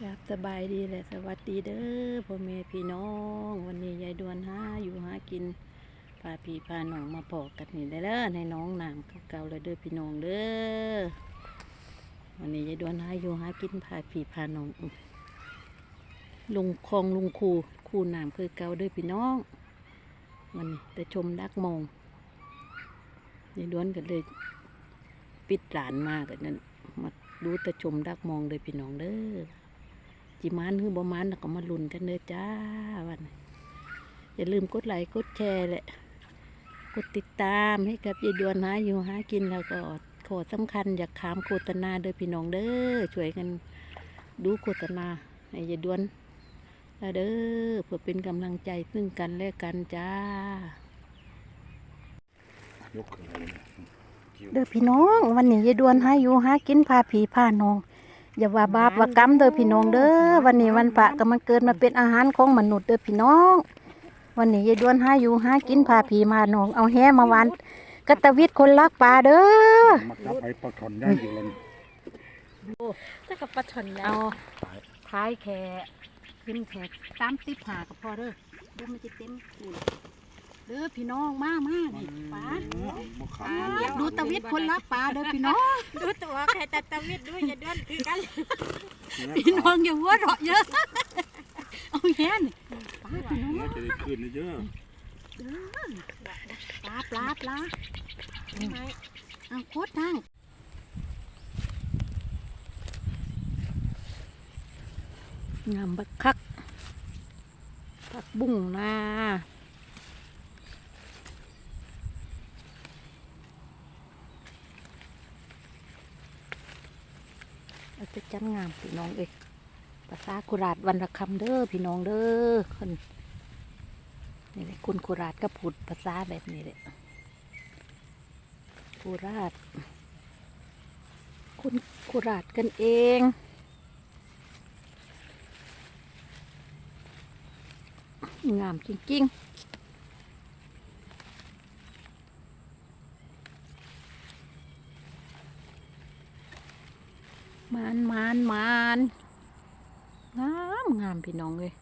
ครับสบายดีแหละสวัสดีเด้อพ่อแม่พี่น้อง วันนี้ยายดวนหาอยู่หากินพาพี่พาน้องมาพอกันนี่ได้เด้อในน้องน้ำเก่าๆเลยเด้อพี่น้องเด้อวันนี้ยายดวนหาอยู่หากินพาพี่พาน้องลุงคลองลุงคูคูน้ำคือเก่าเด้อพี่น้องวันนี้ได้ชมดักมองยายดวนก็เลยปิดหลานมากันนั่นมาดูแต่ชมดักมองเลยพี่น้องเด้อ จิมานคือบ่มานแล้วก็มาลุ้นกันเด้อจ้าวันนี้อย่าลืมกดไลค์กดแชร์แหละกดติดตามให้กับยายดวนหาอยู่หากินแล้วก็ขอสำคัญอยากขามโฆษณาเด้อพี่น้องเด้อช่วยกันดูโฆษณาให้ยายดวนแล้วเด้อเพื่อเป็นกำลังใจซึ่งกันและกันจ้ายกขึ้นไปเลยคิวเด้อพี่น้อง วันนี้ยายดวนหาอยู่หากินพาผีพาน้อง อย่าว่าบาปว่ากรรมเด้อพี่น้องเด้อวันนี้วันพระก็มันเกิดมาเป็นอาหารของมนุษย์เด้อพี่น้อง วันนี้ยายดวนหาอยู่หากินพาผีมาน้องเอาแห่มาหวานกะตะวิทย์คนรักปลาเด้อมาจับไปปลาช่อนย่างอยู่เลยถ้ากับปลาช่อนแล้วเอาท้ายแค่ขึ้นแขกสามสิบหากับพอเด้อเด้อมันจะเต็มนี่ เด้อพี่น้องมามานี่ปลามาขาปลาดูตะวิทย์คนรักปลาเด้อพี่น้อง ดูตัวใครแต่ตะวิดด้วยอย่าด้วนคือกัน พี่น้องอย่าหัวเราะเยอะ เอาแห่นี่ปลาพี่น้องเนื้อจะได้ขึ้นเยอะปลาปลาปลาไม่เอาโคตรทางงามบักคักผักบุ้งนาาจะจันงามพี่น้องเอ้ยภาษาโคุราชวันละคำเด้อพี่น้องเด้อคนนี่แหละคุณโคุราชก็พูดภาษาแบบนี้แหละโคราชคนโคราชกันเองงามจริงๆ มานมานมานงามงามพี่น้องเลย